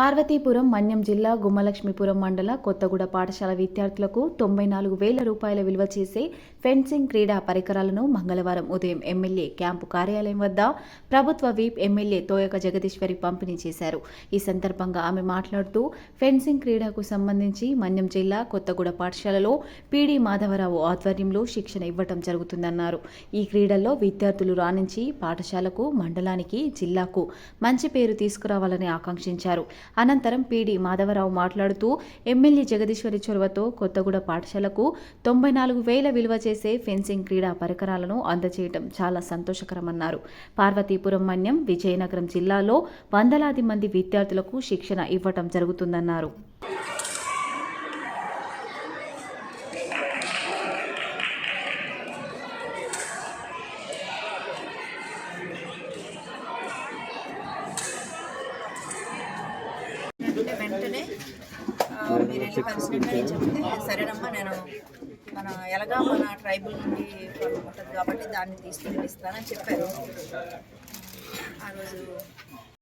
పార్వతీపురం మన్యం జిల్లా గుమ్మలక్ష్మీపురం మండల కొత్తగూడ పాఠశాల విద్యార్థులకు తొంభై నాలుగు వేల రూపాయల విలువ చేసే ఫెన్సింగ్ క్రీడా పరికరాలను మంగళవారం ఉదయం ఎమ్మెల్యే క్యాంపు కార్యాలయం వద్ద ప్రభుత్వ వీప్ ఎమ్మెల్యే తోయక జగదీశ్వరి పంపిణీ చేశారు. ఈ సందర్భంగా ఆమె మాట్లాడుతూ ఫెన్సింగ్ క్రీడకు సంబంధించి మన్యం జిల్లా కొత్తగూడ పాఠశాలలో పీడి మాధవరావు ఆధ్వర్యంలో శిక్షణ ఇవ్వటం జరుగుతుందన్నారు. ఈ క్రీడల్లో విద్యార్థులు రాణించి పాఠశాలకు మండలానికి జిల్లాకు మంచి పేరు తీసుకురావాలని ఆకాంక్షించారు. అనంతరం పీడీ మాధవరావు మాట్లాడుతూ ఎమ్మెల్యే జగదీశ్వరి చొరవతో కొత్తగూడ పాఠశాలకు తొంభై నాలుగు వేల విలువ చేసే ఫెన్సింగ్ క్రీడా పరికరాలను అందజేయడం చాలా సంతోషకరమన్నారు. పార్వతీపురం మన్యం విజయనగరం జిల్లాలో వందలాది మంది విద్యార్థులకు శిక్షణ ఇవ్వటం జరుగుతుందన్నారు. చెప్తే సరేనమ్మా నేను మన ఎలాగా మన ట్రైబుల్ నుండి ఉంటుంది కాబట్టి దాన్ని తీసుకుని ఇస్తానని చెప్పారు. ఆ రోజు